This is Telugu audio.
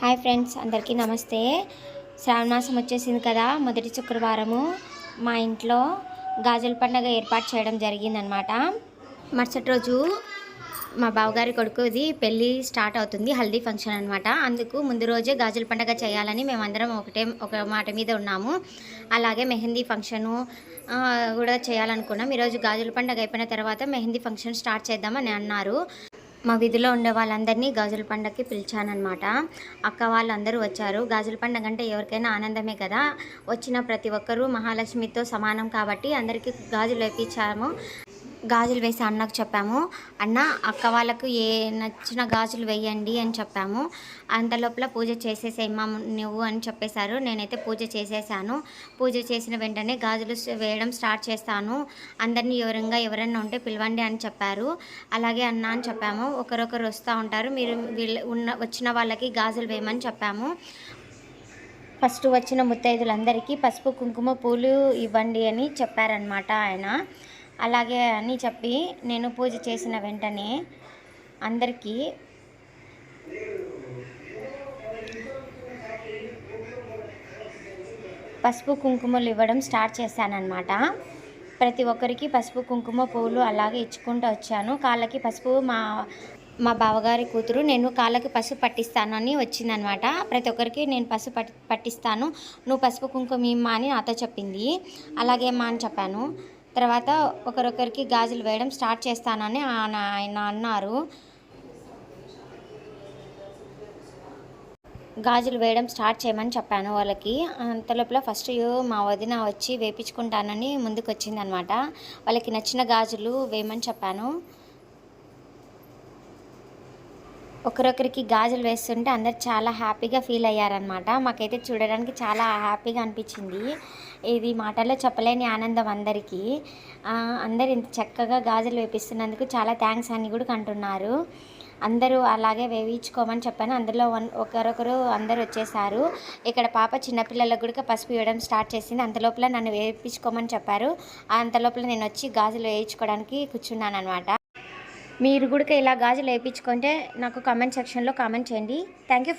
హాయ్ ఫ్రెండ్స్ అందరికీ నమస్తే. శ్రావణ మాసం వచ్చేసింది కదా మొదటి శుక్రవారము. మా ఇంట్లో గాజుల పండగ ఏర్పాటు చేయడం జరిగిందనమాట మరుసటి రోజు మా బావగారి కొడుకుది పెళ్ళి స్టార్ట్ అవుతుంది హల్దీ ఫంక్షన్ అనమాట అందుకు ముందు రోజే గాజుల పండగ చేయాలని మేమందరం ఒకటే ఒక మాట మీద ఉన్నాము. అలాగే మెహందీ ఫంక్షను కూడా చేయాలనుకున్నాం. ఈరోజు గాజుల పండగ అయిపోయిన తర్వాత మెహందీ ఫంక్షన్ స్టార్ట్ చేద్దామని అన్నారు. మా వీధిలో ఉండే వాళ్ళందరినీ గాజుల పండగకి పిలిచానమాట అక్క వాళ్ళందరూ వచ్చారు. గాజుల పండగ అంటే ఎవరికైనా ఆనందమే కదా? వచ్చిన ప్రతి ఒక్కరూ మహాలక్ష్మితో సమానం కాబట్టి అందరికీ గాజులు వేపించాము గాజులు వేసి అన్నకు చెప్పాము. అన్న అక్క వాళ్ళకు ఏ నచ్చిన గాజులు వేయండి అని చెప్పాము. అంత లోపల పూజ చేసేసేమ్మా నువ్వు అని చెప్పేశారు. నేనైతే పూజ చేసేసాను. పూజ చేసిన వెంటనే గాజులు వేయడం స్టార్ట్ చేస్తాను. అందరినీ వివరంగా ఎవరైనా ఉంటే పిలవండి అని చెప్పారు. అలాగే అన్న అని చెప్పాము. ఒకరొకరు వస్తూ ఉంటారు. మీరు వీళ్ళ ఉన్న వచ్చిన వాళ్ళకి గాజులు వేయమని చెప్పాము. ఫస్ట్ వచ్చిన ముత్తైదులందరికీ పసుపు కుంకుమ పూలు ఇవ్వండి అని చెప్పారనమాట ఆయన. అలాగే అని చెప్పి నేను పూజ చేసిన వెంటనే అందరికీ పసుపు కుంకుమలు ఇవ్వడం స్టార్ట్ చేశానన్నమాట. ప్రతి ఒక్కరికి పసుపు కుంకుమ పువ్వులు అలాగే ఇచ్చుకుంటూ వచ్చాను. కాళ్ళకి పసుపు మా మా బావగారి కూతురు నేను కాళ్ళకి పసుపు పట్టిస్తాను అని వచ్చిందనమాట ప్రతి ఒక్కరికి నేను పసుపు పట్టి పట్టిస్తాను. నువ్వు పసుపు కుంకుమ ఇమ్మా అని నాతో చెప్పింది. అలాగే అమ్మా అని చెప్పాను. తర్వాత ఒకరొకరికి గాజులు వేయడం స్టార్ట్ చేస్తానని ఆయన అన్నారు. గాజులు వేయడం స్టార్ట్ చేయమని చెప్పాను వాళ్ళకి. అంతలోపల ఫస్ట్ మా వదిన వచ్చి వేపించుకుంటానని ముందుకు వచ్చిందనమాట వాళ్ళకి నచ్చిన గాజులు వేయమని చెప్పాను. ఒకరొకరికి గాజులు వేస్తుంటే అందరు చాలా హ్యాపీగా ఫీల్ అయ్యారనమాట మాకైతే చూడడానికి చాలా హ్యాపీగా అనిపించింది. ఇది మాటల్లో చెప్పలేని ఆనందం అందరికీ. అందరు ఇంత చక్కగా గాజులు వేపిస్తున్నందుకు చాలా థ్యాంక్స్ అని కూడా అంటున్నారు. అందరూ అలాగే వేయించుకోమని చెప్పాను. అందులో వన్ ఒకరొకరు అందరు వచ్చేసారు. ఇక్కడ పాప చిన్నపిల్లలకు కూడా పసుపు ఇవ్వడం స్టార్ట్ చేసింది. అంతలోపల నన్ను వేయించుకోమని చెప్పారు. అంతలోపల నేను వచ్చి గాజులు వేయించుకోవడానికి కూర్చున్నాను అనమాట మీరు కూడా ఇలా గాజులు వేయించుకుంటే నాకు కామెంట్ సెక్షన్లో కామెంట్ చేయండి. Thank you